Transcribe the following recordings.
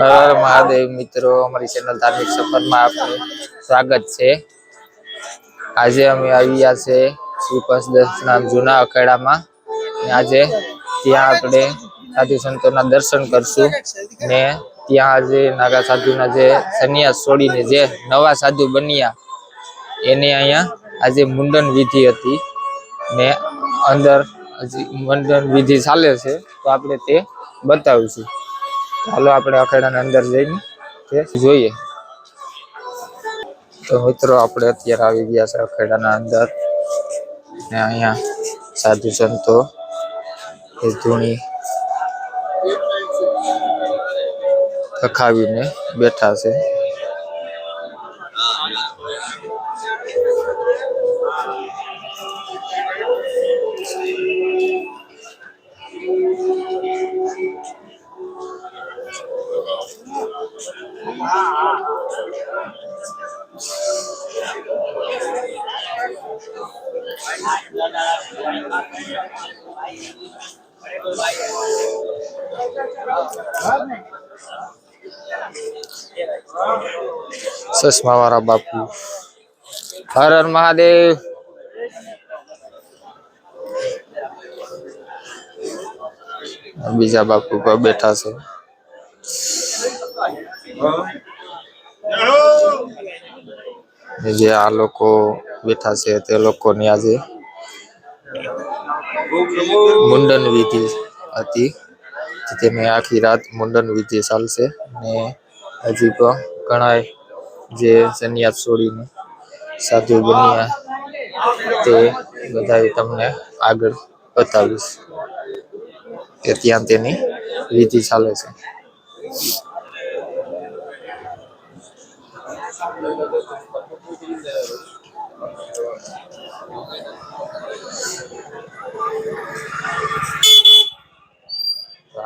હર મહાદેવ મિત્રો અમારી ચેનલ ધાર્મિક સફરમાં આપનું સ્વાગત છે આજે અમે આવ્યા છે શ્રી પસદર્શનામ જૂના અખાડામાં આજે ત્યાં આપણે સાધુ સંતોના દર્શન કરશું ને ત્યાં આજે નાગા સાધુના જે સંન્યાસ છોડીને જે નવા સાધુ બન્યા એને અહીંયા આજે મુંડન વિધિ હતી ને અંદર હજી મુંડન વિધિ ચાલે છે તો આપણે તે બતાવીશું ચાલો આપણે અખાડાના અંદર જઈને તે જોઈએ તો મિત્રો આપણે અત્યારે આવી ગયા છે અખાડાના અંદર ને અહીંયા સાધુ સંતો એ ધૂણી ખખાવીને બેઠા છે સસમા વાળા બાપુ હર હર મહાદેવ બીજા બાપુ પર બેઠા છે જે આ લોકો બેઠા છે તે લોકોની આજે મુંડન વિધિ હતી જેને આખી રાત મુંડન વિધિ ચાલશે ને હજી પણ ઘણા જે સંન્યાસ છોડીને સાધુ બન્યા તે બધા તમને આગળ બતાવીશ કે ત્યાં તેની વિધિ ચાલે છે Thank you.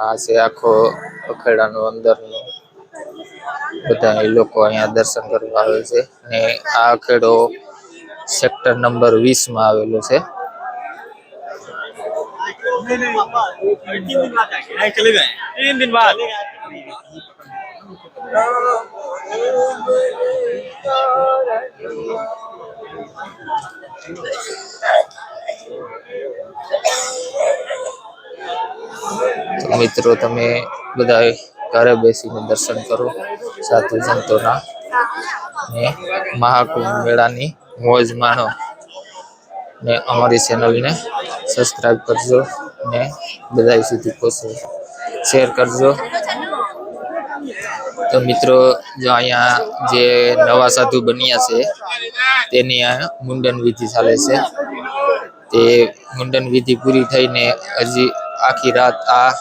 આ સે યકો અખેડાનો અંદરનો તો આ લોકો અહીંયા દર્શન કરવા આવે છે અને આ અખેડો સેક્ટર નંબર 20 માં આવેલો છે નહીં નહીં 3 દિવસ પછી નહીં ચાલે જાય 3 દિવસ બાદ મિત્રો તમે બધા ઘરે બેસીને દર્શન કરો સાધુ સંતોના ને મહાકુંભ મેળાની મોજ માણો ને અમારી ચેનલને સબસ્ક્રાઈબ કરજો ને બધા સુધી પહોંચો શેર કરજો તો મિત્રો જો અહીંયા જે નવા સાધુ બન્યા છે તેની મુંડન વિધિ ચાલે છે તે મુંડન વિધિ પૂરી થઈને હજી આખી રાત આ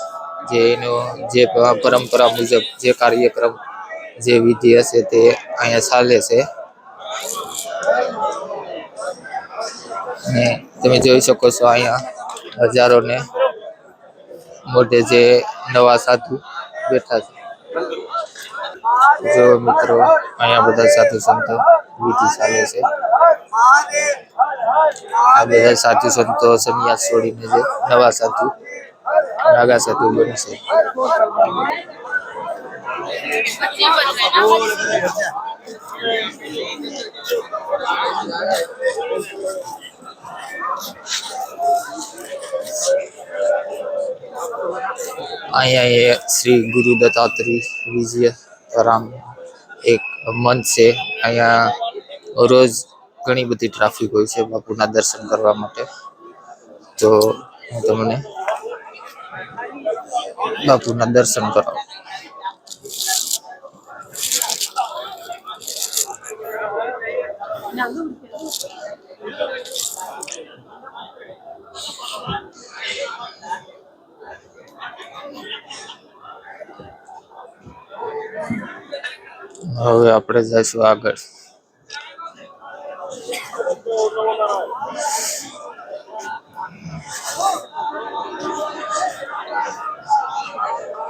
જે એનો જે પરંપરા મુજબ જે કાર્યક્રમ જે વિધિ હશે તે અહીંયા ચાલે છે ને તમે જોઈ શકો છો અહીંયા હજારોને મોઢે જે નવા સાધુ બેઠા છે જો મિત્રો અહીંયા બધા સાધુ સંતો વિધિ ચાલે છે આ બધા સાધુ સંતો સંન્યાસ છોડીને જે નવા સાધુ रागा से तू बन से श्री गुरु दत्तात्रेय राम एक मन से आया रोज घनी बड़ी ट्राफिक हो बापू दर्शन करने तो हूँ तमने तो બધું દર્શન કરાવો હવે આપણે જઈશું આગળ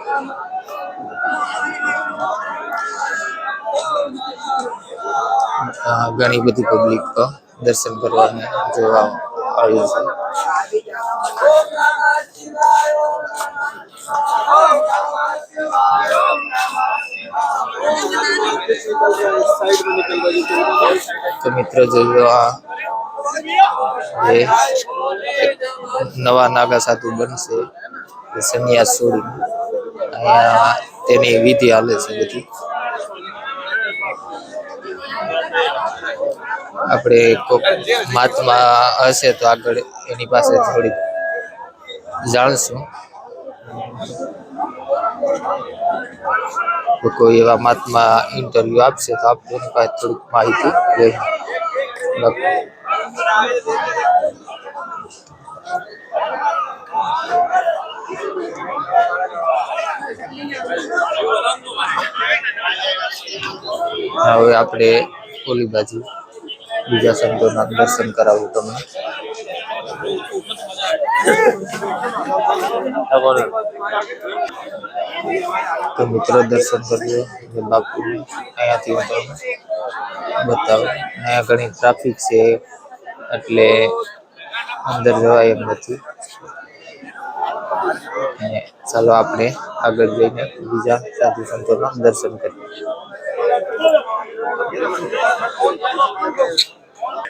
घनी पब्लिक का दर्शन करवाने जो आयु तो मित्र जो आ ये नवा नागा साधु बन से सन्यासूरी તેની વિધિ હાલે છે બધી આપણે કોક મહાત્મા હશે તો આગળ એની પાસે થોડી જાણશું કોઈ એવા મહાત્મા ઇન્ટરવ્યુ આપશે તો આપણે એની પાસે થોડીક માહિતી લઈ Thank you. હવે આપણે ઓલી બાજુ બીજા ના દર્શન કરાવું તમે તો મિત્ર દર્શન કરજો બાપુ અહીંયાથી હું તમને બતાવું અહીંયા ઘણી ટ્રાફિક છે એટલે અંદર જવાય એમ નથી અને ચાલો આપણે આગળ જઈને બીજા સાધુ સંતોના દર્શન કરીએ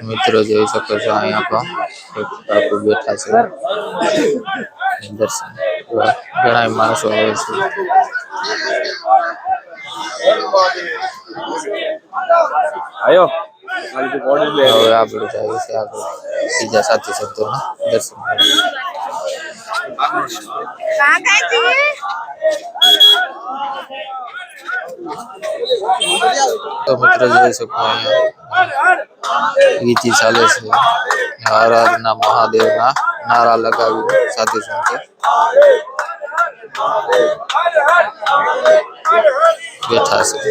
મિત્રો જોઈ શકો છો અહીંયા પણ એક બાપુ બેઠા છે દર્શન ઘણા માણસો આવે છે આવ્યો હવે આપણે જાય છે આગળ બીજા સાધુ સંતોના દર્શન કરીએ कहाँ तो चाले से आराधना महादेव ना नारा लगा साथी संते બેઠા છે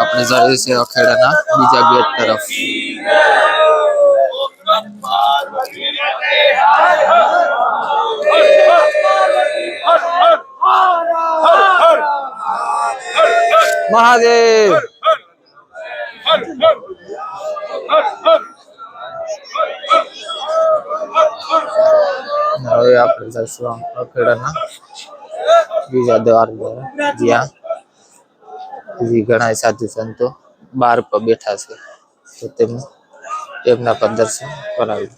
આપણે જઈએ છીએ અખેડાના बीजा गेट तरफ महादेव बीजा द्वार बैठा से तो ટેબના પંદરસો કરાવી